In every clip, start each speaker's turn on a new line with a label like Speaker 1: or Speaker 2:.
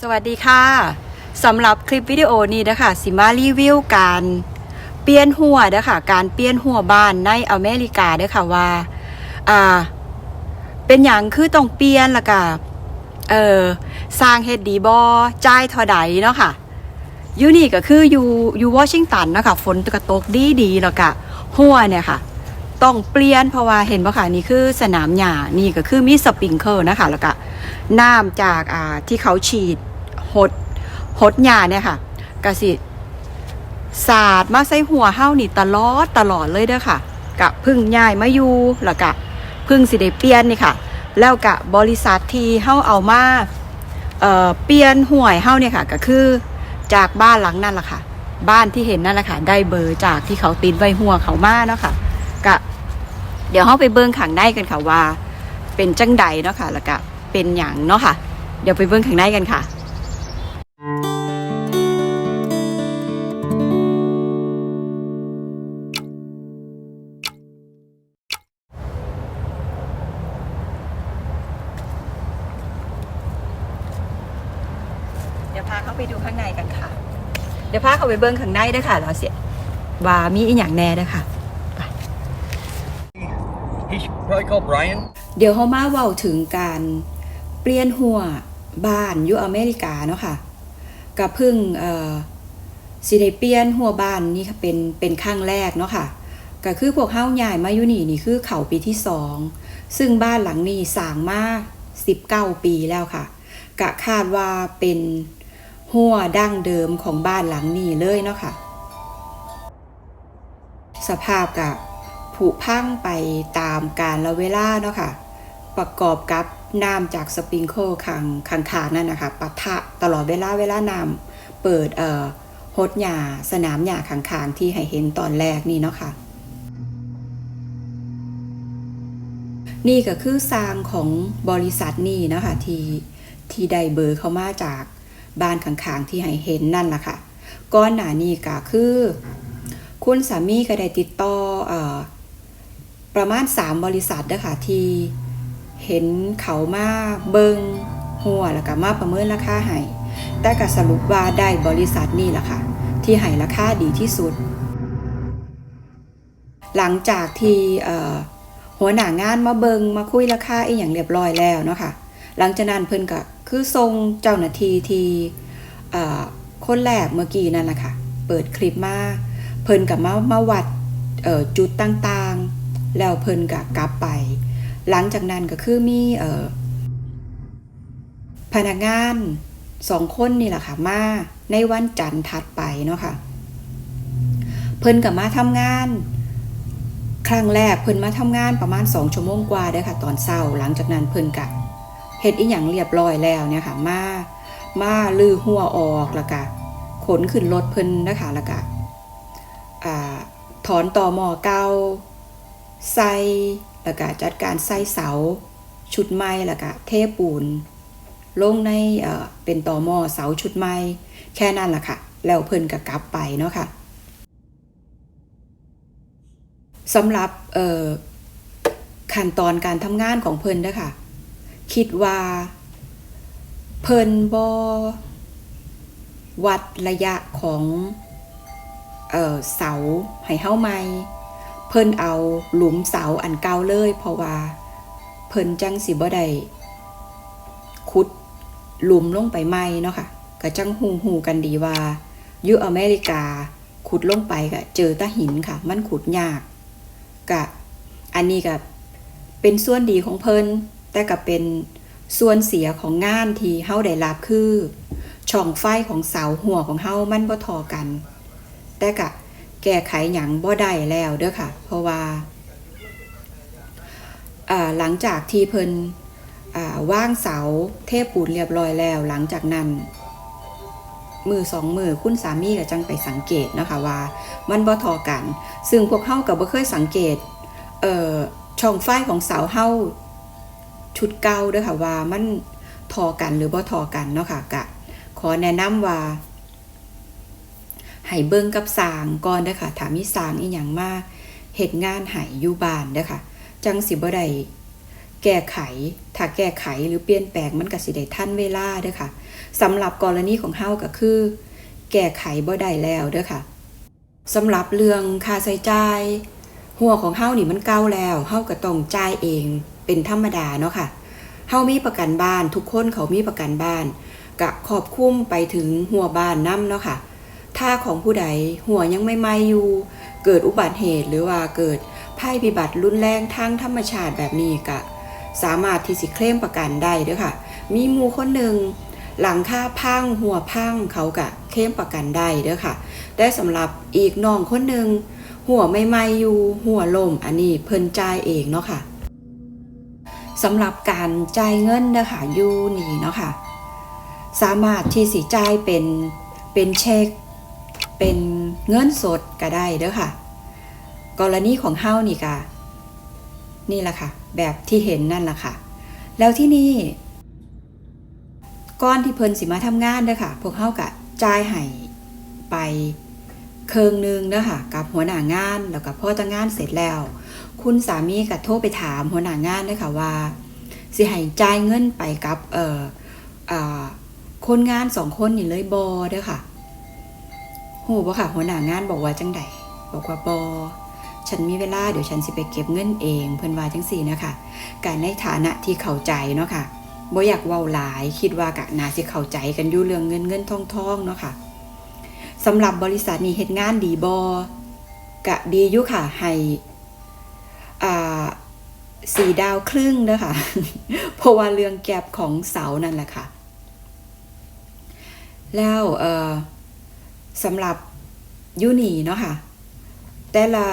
Speaker 1: สวัสดีค่ะสำหรับคลิปวิดีโอนี้นะคะสิมารีวิวการเปลี่ยนหัวเด้อค่ะการเปลี่ยนหัวบ้านในอเมริกาเด้อค่ะว่าอ่า เป็นอย่างคือต้องเปลี่ยนละก็เออสร้างเฮดดีบอจ่ายท่าใดเนาะค่ะยูนี่ก็คืออยู่อยู่วอชิงตันเนาะคะฝนกระตกดีดีล้วก็หัวเนี่ยค่ะ ต้องเปลี่ยนเพราะว่าเห็นป่ะค่ะนี่คือสนามหญ้านี่ก็คือมีสปริงเกิลนะคะแล้วก็น้ำจากอ่าที่เขาฉีดหดหดหญ้าเนี่ยค่ะกสิสาดมาใส่หัวเฮ้านี่ตลอดตลอดเลยเด้อค่ะกะพึ่งย้ายมาอยู่แล้วก็พึ่งสิได้เปลี่ยนนี่ค่ะ แล้วกะบริษัทที่เฮ้าเอามาเอ่อเปลี่ยนห่วยเฮ้าเนี่ยค่ะ ก็คือจากบ้านหลังนั่นแหละค่ะ บ้านที่เห็นนั่นแหละค่ะ ได้เบอร์จากที่เขาติดไว้หัวเขามาเนาะค่ะกะ เดี๋ยวเราไปเบิ้งข้างในกันค่ะว่า เป็นจังใดเนาะค่ะแล้วก็เป็นอย่างเนาะค่ะ เดี๋ยวไปเบิ้งข้างในกันค่ะเดี๋ยวพาเขาไปดูข้างในกันค่ะ เดี๋ยวพาเขาไปเบิ้งข้างในด้วยค่ะแล้วเสียว่ามีอีกอย่างแน่ด้วยค่ะ
Speaker 2: probably called Brian.
Speaker 1: เดี๋ยวเขามาเว้าถึงการเปลี่ยนหัวบ้านอยู่อเมริกาเนาะค่ะกับพึ่งเอ่อสิได้เปลี่ยนหัวบ้านนี่ค่ะเป็นเป็นครั้งแรกเนาะค่ะก็คือพวกเฮาใหญ่มาอยู่นี่นี่คือเขาปีที่สองซึ่งบ้านหลังนี้สร้างมา19 ปีแล้วค่ะกะคาดว่าเป็นหัวดั้งเดิมของบ้านหลังนี้เลยเนาะค่ะ สภาพกะ ผุพังไปตามกาลเวลาเนาะค่ะ ประกอบกับน้ำจากสปริงเกิลขังขังขางนั่นนะคะปะทะตลอดเวลาเวลาน้ำเปิดเอ่อฮดหญ้าสนามหญ้าขังขางที่ให้เห็นตอนแรกนี่เนาะค่ะ นี่ก็คือสร้างของบริษัทนี่เนาะคะที่ที่ได้เบอร์เข้ามาจากบ้านขังขางที่ให้เห็นนั่นแหละค่ะก้อนหนานี่ก็คือ คุณสามีก็ได้ติดต่อเออ ประมาณ 3 บริษัทนะคะที่เห็นเขามาเบิงหัวแล้วก็มาประเมินราคาให้แต่ก็สรุปว่าได้บริษัทนี่แหละค่ะ ที่ให้ราคาดีที่สุด หลังจากที่หัวหน้างานมาเบิงมาคุยราคาอีกอย่างเรียบร้อยแล้วเนาะค่ะหลังจากนั้นเพิ่นก็คือทรงเจ้าหน้าที่ที่คนแรกเมื่อกี้นั่นแหละค่ะ เปิดคลิปมาเพิ่นกับมามาวัดจุดต่าง แล้วเพิ่นกับกลับไป หลังจากนั้นก็คือมีเอ่อพนักงานสองคนนี่แหละค่ะมาในวันจันทร์ถัดไปเนาะค่ะ เพิ่นกับมาทำงาน ครั้งแรกเพิ่นมาทำงานประมาณสองชั่วโมงกว่าเด้ค่ะตอนเช้า หลังจากนั้นเพิ่นกับเฮ็ดอีหยังเรียบร้อยแล้วเนี่ยค่ะมามาลือหัวออกแล้วก็ขนขึ้นรถเพิ่นนะคะแล้วก็อ่าถอนต่อหมอเก่า ใส่แล้วก็จัดการใส่เสา ชุดใหม่แล้วก็เทปูน ลงในเอ่อเป็นต่อหม้อเสาชุดใหม่แค่นั้นแหละค่ะ แล้วเพิ่นก็กลับไปเนาะค่ะสำหรับเอ่อขั้นตอนการทำงานของเพิ่นด้อค่ะ คิดว่า เพิ่นบอวัดระยะของเอ่อเสาให้เฮาใหม่ เพิ่นเอาหลุมเสาอันเก่าเลย เพราะว่า เพิ่นจังสิบ่ได้ขุดหลุมลงไปใหม่เนาะค่ะก็จังฮู้ฮู้กันดีว่ายู่อเมริกาขุดลงไปก็เจอตะหินค่ะ มันขุดยากก็อันนี้ก็เป็นส่วนดีของเพิ่นแต่ก็เป็นส่วนเสียของงานที่เฮาได้รับคือ ช่องไฟของเสาหัวของเฮามันบ่ทอกัน แต่กะ แก้ไขหยังบ่ได้แล้วเด้อค่ะ เพราะว่าหลังจากที่เพิ่นว่างเสาเทพปูนเรียบร้อยแล้ว หลังจากนั้น มือสองมือคุณสามีก็จังไปสังเกตนะคะว่า มันบ่ทอกัน ซึ่งพวกเฮาก็บ่เคยสังเกตเช่องไฟของเสาเฮาชุดเก่าเด้อค่ะว่ามันทอกันหรือบ่ทอกันเนาะค่ะกะขอแนะนำว่า ให้เบิ่งกับสางก่อนเด้อค่ะถามีสางอีหยังมาเฮ็ดงานให้อยู่บ้านเด้อค่ะ จังสิบ่ได้แก้ไข ถ้าแก้ไขหรือเปลี่ยนแปลงมันก็สิได้ทันเวลาเด้อค่ะสำหรับกรณีของเฮาก็คือ แก้ไขบ่ได้แล้วเด้อค่ะสำหรับเรื่องค่าใช้จ่ายหัวของเฮานี่มันเก่าแล้วเฮาก็ต้องจ่ายเองเป็นธรรมดาเนาะค่ะเฮามีประกันบ้าน ทุกคนเขามีประกันบ้านก็ขอบคุ้มไปถึงหัวบ้านนํเนาะค่ะ ถ้าของผู้ใดหัวยังไม่ไหม่อยู่ เกิดอุบัติเหตุหรือว่าเกิดภัยพิบัติรุนแรงทางธรรมชาติแบบนี้ก็สามารถที่สิเคลมประกันได้เด้อค่ะ มีมูคนหนึ่งหลังค่าพังหัวพังเขากะเคลมประกันได้เด้อค่ะ ได้สำหรับอีกน้องคนหนึ่งหัวไม่ไหม่อยู่หัวลมอันนี้เพิ่นจ่ายเองเนาะค่ะสำหรับการจ่ายเงินนะคะยูนี่เนาะค่ะสามารถที่สิจ่ายเป็นเป็นเช็ค เป็นเงินสดก็ได้เด้อค่ะ กรณีของเฮานี่กะนี่แหละค่ะ แบบที่เห็นนั่นแหละค่ะ แล้วที่นี่ก้อนที่เพิ่นสิมาทำงานเด้อค่ะ พวกเฮากะจ่ายให้ไปเคิงนึงเด้อค่ะ กับหัวหน้างานแล้วก็พอจะงงานเสร็จแล้ว คุณสามีก็โทรไปถามหัวหน้างานเด้อค่ะว่าสิให้จ่ายเงินไปกับเอ่ออคนงานสองคนนี่เลยบอเด้อค่ะ หูบ่ค่ะหัวหน้างานบอกว่าจังใดบอกว่าบอฉันมีเวลาเดี๋ยวฉันสิไปเก็บเงินเองเพิ่นว่าจังสี่นะคะการในฐานะที่เข้าใจเนาะค่ะบ่อยากเว้าหลายคิดว่ากะนาสิเข้าใจกันอยู่เรื่องเงินเงินทองทองเนาะค่ะสำหรับบริษัทนี้เฮ็ดงานดีบอกะดีอยู่ค่ะให้อ่าสี่ดาวครึ่งเด้อค่ะเพราะว่าเรื่องแก็บของเสานั่นแหละค่ะ แล้วเอ่อ สำหรับยูนีเนาะค่ะแต่ละ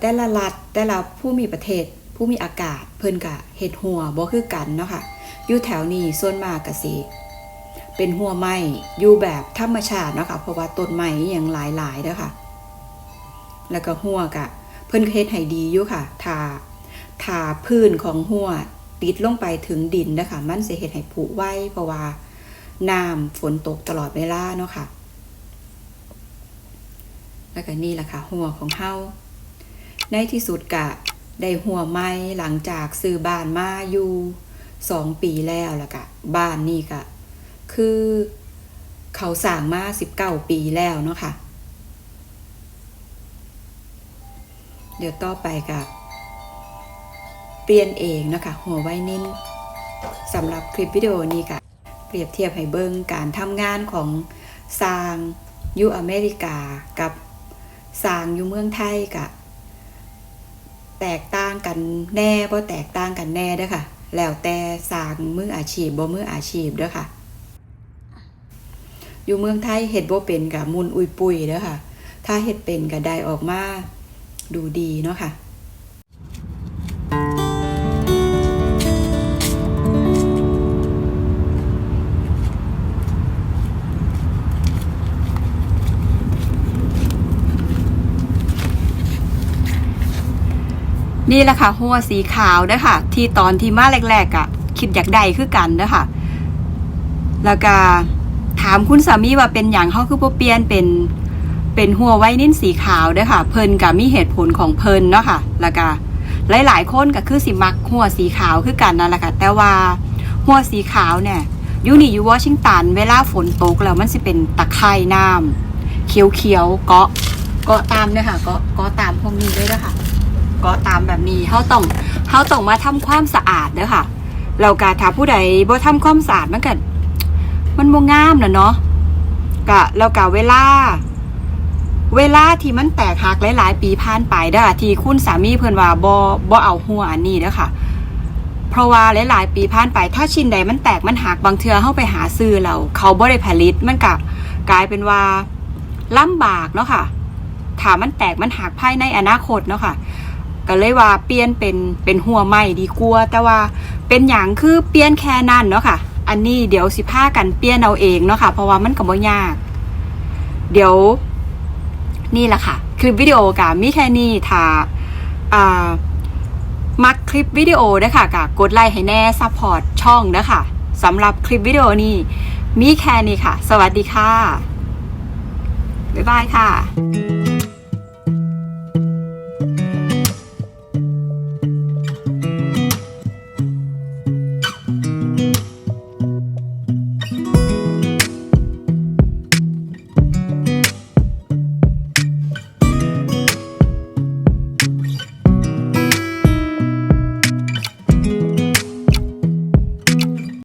Speaker 1: แต่ละรัฐแต่ละผู้มีประเทศผู้มีอากาศเพิ่นกะเห็ดหัวบ่คือกันเนาะค่ะอยู่แถวนี้ส่วนมากกะสิเป็นหัวไม้อยู่แบบธรรมชาติเนาะค่ะเพราะว่าต้นไม้อหย่างหลายๆเด้อค่ะ แล้วก็หัวกะเพิ่นเฮ็ดให้ดีอยู่ค่ะทาทาพื้นของหัวติดลงไปถึงดินนะคะมันสิเฮ็ดให้ผุไวเพราะว่า น้ำฝนตกตลอดเวลาเนาะค่ะ แล้วก็นี่แหละค่ะ หัวของเฮาในที่สุดกะได้หัวไม้หลังจากซื้อบ้านมาอยู่สองปีแล้วแล้วกะบ้านนี่กะคือเขาสั่งมาสิบเก้าปีแล้วเนาะค่ะ เดี๋ยวต่อไปกะเปลี่ยนเองเนาะคะหัวไว้นิ่นสำหรับคลิปวิดีโอนี้กะ เปรียบเทียบให้เบิ่งการทำงานของสร้างอยูอเมริกากับสร้างอยู่เมืองไทยกะแตกต่างกันแน่บ่แตกต่างกันแน่เด้อค่ะ แล้วแต่สร้างมืออาชีพบ่มืออาชีพเด้อค่ะ อยู่เมืองไทยเฮ็ดบ่เป็นกับมุนอุยปุยเด้อค่ะ ถ้าเฮ็ดเป็นก็ได้ออกมาดูดีเนาะค่ะ นี่แหละค่ะหัวสีขาวเด้อค่ะที่ตอนที่มาแรกๆอะคิดอยากได้คือกันเด้อค่ะแล้วก็ถามคุณสามีว่าเป็นอย่างเขาคือบ่เปลี่ยนเป็นเป็นหัวไว้นิ่นสีขาวด้อค่ะ เพิ่นก็มีเหตุผลของเพิ่นเนาะค่ะ แล้วก็หลายๆคนก็คือสิมักหัวสีขาวคือกันนั่นแหละค่ะ แต่ว่าหัวสีขาวเนี่ยยูนี่อยู่วอชิงตัน เวลาฝนตกแล้วมันสิเป็นตะไคร่น้ำเขียวๆเกาะเกาะตามเนี่ยค่ะเกาะเกาะตามพวกนี้ด้วยนะคะ ก็ตามแบบนี้เขาต้องเขาต้องมาทำความสะอาดเด้อค่ะ เราการถ้าผู้ใดบ่ทำความสะอาดมันก็มันบ่งามนะเนาะกะแล้วกะเวลา เวลาที่มันแตกหักหลายๆ ปีผ่านไปเด้อะที่คุณสามีเพิ่นว่าบ่บ่เอาหัวอันนี้เด้อค่ะ เพราะว่าหลายๆ ปีผ่านไป ถ้าชิ้นใดมันแตกมันหักบางเทื่อเฮาไปหาซื้อแล้วเขาบ่ได้ผลิตมันก็กลายเป็นว่าลำบากเนาะค่ะถามันแตกมันหักภายในอนาคตเนาะค่ะ ก็เลยว่าเปลี่ยนเป็นเป็นหัวใหม่ดีกว่าแต่ว่าเป็นอย่างคือเปลี่ยนแค่นั้นเนาะค่ะ อันนี้เดี๋ยวสิพากันเปลี่ยนเอาเองเนาะค่ะ เพราะว่ามันก็บ่ยาก เดี๋ยวนี่แหละค่ะ คลิปวิดีโอกะมีแค่นี้ถ้าอ่ามักคลิปวิดีโอเด้ค่ะกะกดไลค์ให้แน่ซัพพอร์ตช่องเด้อค่ะสำหรับคลิปวิดีโอนี้มีแค่นี้ค่ะ สวัสดีค่ะ บ๊ายบายค่ะ